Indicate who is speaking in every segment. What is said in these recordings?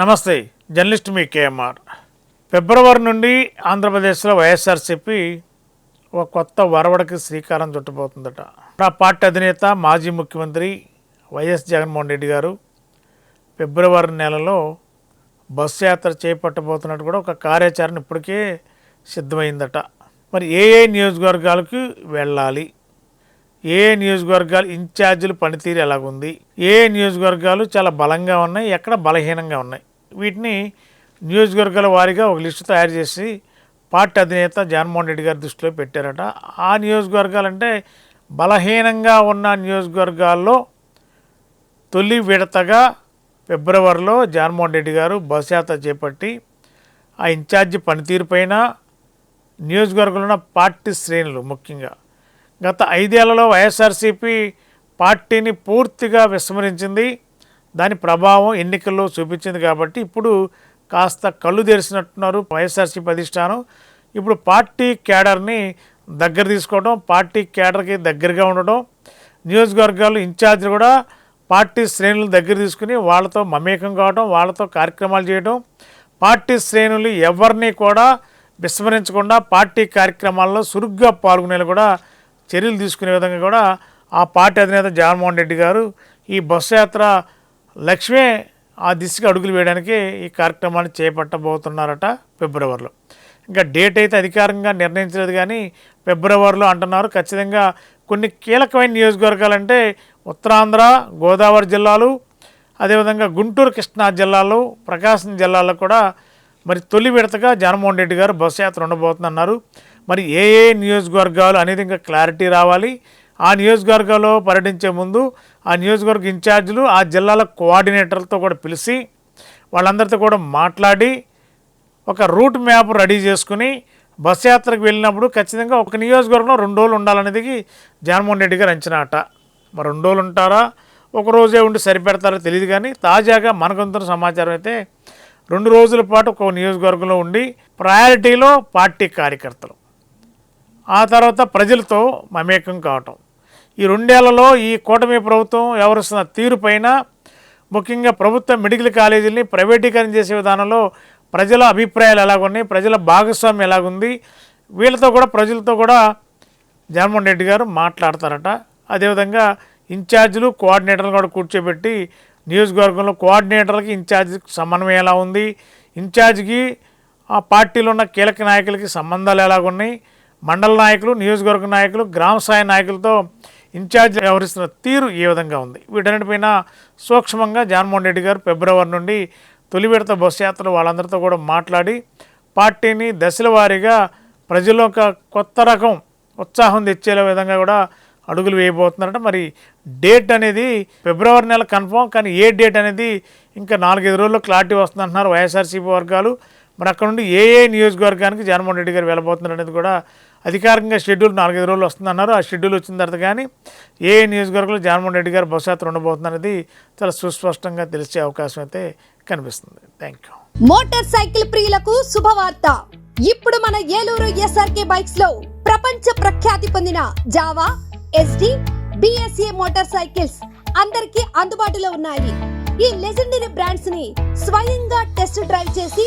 Speaker 1: నమస్తే జర్నలిస్ట్ మీ కేఎంఆర్. ఫిబ్రవరి నుండి ఆంధ్రప్రదేశ్లో వైఎస్ఆర్సీపీ ఒక కొత్త వరవడికి శ్రీకారం చుట్టబోతుందట. ఆ పార్టీ అధినేత మాజీ ముఖ్యమంత్రి వైఎస్ జగన్మోహన్ రెడ్డి గారు ఫిబ్రవరి నెలలో బస్సు యాత్ర చేపట్టబోతున్నట్టు కూడా ఒక కార్యాచరణ ఇప్పటికే సిద్ధమైందట. మరి ఏ ఏ నియోజకవర్గాలకు వెళ్ళాలి? ఏ నియోజకవర్గాలు ఇన్ఛార్జీలు పనితీరు ఎలాగుంది? ఏ నియోజకవర్గాలు చాలా బలంగా ఉన్నాయి ఎక్కడ బలహీనంగా ఉన్నాయి? వీటిని నియోజకవర్గాల వారీగా ఒక లిస్టు తయారు చేసి పార్టీ అధినేత జగన్మోహన్ రెడ్డి గారి దృష్టిలో పెట్టారట. ఆ నియోజకవర్గాలంటే బలహీనంగా ఉన్న నియోజకవర్గాల్లో తొలి విడతగా ఫిబ్రవరిలో జగన్మోహన్ రెడ్డి గారు బస్ యాత్ర చేపట్టి ఆ ఇన్ఛార్జి పనితీరు పైన నియోజకవర్గంలో ఉన్న పార్టీ శ్రేణులు ముఖ్యంగా గత ఐదేళ్ళలో వైఎస్ఆర్సీపీ పార్టీని పూర్తిగా విస్మరించింది. దాని ప్రభావం ఎన్నికల్లో చూపించింది కాబట్టి ఇప్పుడు కాస్త కళ్ళు తెరిచినట్టున్నారు వైఎస్ఆర్సీపీ అధిష్టానం. ఇప్పుడు పార్టీ క్యాడర్ని దగ్గర తీసుకోవడం పార్టీ క్యాడర్కి దగ్గరగా ఉండడం నియోజకవర్గాలు ఇన్ఛార్జీలు కూడా పార్టీ శ్రేణులు దగ్గర తీసుకుని వాళ్ళతో మమేకం కావడం వాళ్ళతో కార్యక్రమాలు చేయడం పార్టీ శ్రేణులు ఎవరిని కూడా విస్మరించకుండా పార్టీ కార్యక్రమాల్లో చురుగ్గా పాల్గొనేలా కూడా చర్యలు తీసుకునే విధంగా కూడా ఆ పార్టీ అధినేత జగన్మోహన్ రెడ్డి గారు ఈ బస్సు యాత్ర లక్ష్మే ఆ దిశగా అడుగులు వేయడానికి ఈ కార్యక్రమాన్ని చేపట్టబోతున్నారట ఫిబ్రవరిలో. ఇంకా డేట్ అయితే అధికారికంగా నిర్ణయించలేదు కానీ ఫిబ్రవరిలో అంటున్నారు. ఖచ్చితంగా కొన్ని కీలకమైన నియోజకవర్గాలంటే ఉత్తరాంధ్ర గోదావరి జిల్లాలు అదేవిధంగా గుంటూరు కృష్ణా జిల్లాలు ప్రకాశం జిల్లాలో కూడా మరి తొలి విడతగా జగన్మోహన్ రెడ్డి గారు బస్సు యాత్ర ఉండబోతుందన్నారు. మరి ఏ ఏ నియోజకవర్గాలు అనేది ఇంకా క్లారిటీ రావాలి. ఆ నియోజకవర్గంలో పర్యటించే ముందు ఆ నియోజకవర్గ ఇన్ఛార్జీలు ఆ జిల్లాల కోఆర్డినేటర్లతో కూడా పిలిచి వాళ్ళందరితో కూడా మాట్లాడి ఒక రూట్ మ్యాప్ రెడీ చేసుకుని బస్ యాత్రకు వెళ్ళినప్పుడు ఖచ్చితంగా ఒక నియోజకవర్గంలో రెండు రోజులు ఉండాలనేది జగన్మోహన్ రెడ్డి గారు అంచనా అట. మరి రెండు రోజులు ఉంటారా? ఒక రోజే ఉండి సరిపెడతారో తెలియదు కానీ తాజాగా మనకంతున్న సమాచారం అయితే రెండు రోజుల పాటు ఒక నియోజకవర్గంలో ఉండి ప్రయారిటీలో పార్టీ కార్యకర్తలు. ఆ తర్వాత ప్రజలతో మమేకం కావటం. ఈ రెండేళ్ళలో ఈ కూటమి ప్రభుత్వం వ్యవహరిస్తున్న తీరుపైన ముఖ్యంగా ప్రభుత్వ మెడికల్ కాలేజీలని ప్రైవేటీకరణ చేసే విధానంలో ప్రజల అభిప్రాయాలు ఎలాగున్నాయి ప్రజల భాగస్వామ్యం ఎలాగుంది వీళ్ళతో కూడా ప్రజలతో కూడా జగన్మోహన్ రెడ్డి గారు మాట్లాడతారట. అదేవిధంగా ఇన్ఛార్జీలు కోఆర్డినేటర్లు కూడా కూర్చోబెట్టి నియోజకవర్గంలో కోఆర్డినేటర్లకి ఇన్ఛార్జికి సమన్వయం ఎలా ఉంది ఇన్ఛార్జికి ఆ పార్టీలో ఉన్న కీలక నాయకులకి సంబంధాలు ఎలాగున్నాయి మండల నాయకులు నియోజకవర్గ నాయకులు గ్రామ స్థాయి నాయకులతో ఇన్ఛార్జ్ వ్యవహరిస్తున్న తీరు ఏ విధంగా ఉంది. వీటన్నిటిపైన సూక్ష్మంగా జగన్మోహన్ రెడ్డి గారు ఫిబ్రవరి నుండి తొలి విడత బస్సు యాత్ర వాళ్ళందరితో కూడా మాట్లాడి పార్టీని దశల వారీగా ప్రజల్లో ఒక కొత్త రకం ఉత్సాహం తెచ్చేలా విధంగా కూడా అడుగులు వేయబోతున్నారట. మరి డేట్ అనేది ఫిబ్రవరి నెల కన్ఫర్మ్ కానీ ఏ డేట్ అనేది ఇంకా నాలుగైదు రోజుల్లో క్లారిటీ వస్తుందంటున్నారు వైఎస్ఆర్సీపీ వర్గాలు. మరి అక్కడ నుండి ఏ ఏ నియోజకవర్గానికి జగన్మోహన్ రెడ్డి గారు వెళ్ళబోతున్నారు అనేది కూడా అధికారికంగా షెడ్యూల్ నాలుగైదు రోజులు వస్తుందన్నారు. ఆ షెడ్యూల్ వచ్చిన తర్వాత కానీ ఏ ఏ నియోజకవర్గంలో జగన్మోహన్ రెడ్డి గారు భవిష్యత్తు ఉండబోతున్నది చాలా సుస్పష్టంగా తెలిసే అవకాశం అయితే కనిపిస్తుంది. థ్యాంక్ యూ
Speaker 2: మోటార్ సైకిల్ ప్రియులకు శుభవార్త. ఇప్పుడు మన ఏలూరు ఎస్ఆర్కే బైక్స్లో ప్రపంచ ప్రఖ్యాతి పొందిన Jawa SD BSA motorcycles అందరికీ అందుబాటులో ఉన్నాయి. ఈ లెజెండరీ బ్రాండ్స్ని స్వయంగా టెస్ట్ డ్రైవ్ చేసి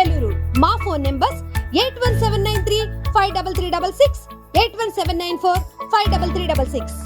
Speaker 2: Eluru. మా phone numbers eight one seven nine three five double three double six. Eight one seven nine four five double three double six.